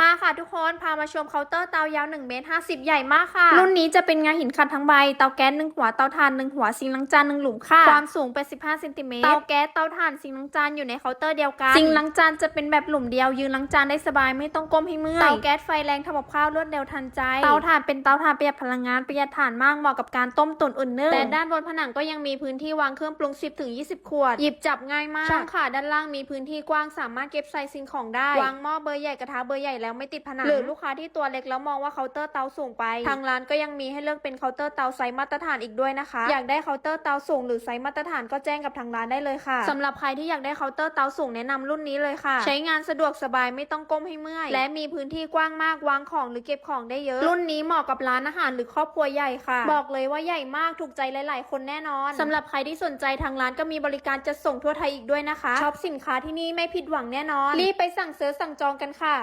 มาค่ะทุกคนพามาชมเคาน์เตอร์เตายาว1เมตร50 ใหญ่มากค่ะ รุ่นนี้จะเป็นงานหินขัดทั้งใบ เตาแก๊สหนึ่งหัวเตาถ่านหนึ่งหัวซิงค์ล้างจานหนึ่งหลุมค่ะ ความสูงเป็น15เซนติเมตรเตาแก๊สเตาถ่านซิงค์ล้างจานอยู่ในเคาน์เตอร์เดียวกันซิงค์ล้างจานจะเป็นแบบหลุมเดียวยืนล้างจานได้สบายไม่ต้องก้มให้เมื่อยเตาแก๊สไฟแรงทำกับข้าวรวดเร็วทันใจ เตาถ่านเป็นเตาถ่านประหยัดพลังงานประหยัดถ่านมากเหมาะกับการต้มตุ๋นอุ่นนึ่งแต่ด้านบนผนังก็ยังมีพื้นที่วางเครื่องปรุง 10ถึง20 ขวดหยิบจับง่ายมากช่องขาด้านล่างมีพื้นที่กว้างสามารถเก็บใส่สิ่งของได้วางหม้อเบอร์ใหญ่กระทะเบอร์ใหญ่แล้วไม่ติดผนังหรือลูกค้าที่ตัวเล็กแล้วมองว่าเคาน์เตอร์เตาสูงไป ทางร้านก็ยังมีให้เลือกเป็นเคาน์เตอร์เตาไซส์มาตรฐานอีกด้วยนะคะ อยากได้เคาน์เตอร์เตาสูงหรือไซส์มาตรฐานก็แจ้งกับทางร้านได้เลยค่ะสำหรับใครที่อยากได้เคาน์เตอร์เตาสูงแนะนำรุ่นนี้เลยค่ะ ใช้งานสะดวกสบายไม่ต้องก้มให้เมื่อย และมีพื้นที่กว้างมากวางของหรือเก็บของได้เยอะ รุ่นนี้เหมาะกับร้านอาหารหรือครอบครัวใหญ่ค่ะ บอกเลยว่าใหญ่มากถูกใจหลาย ๆ คนแน่นอนสำหรับใครที่สนใจทางร้านก็มีบริการจัดส่งทั่วไทยอีกด้วยนะคะช็อปสินค้าที่นี่ไม่ผิดหวังแน่นอนรีบไปสั่งเซิร์ชสั่งจองกันค่ะ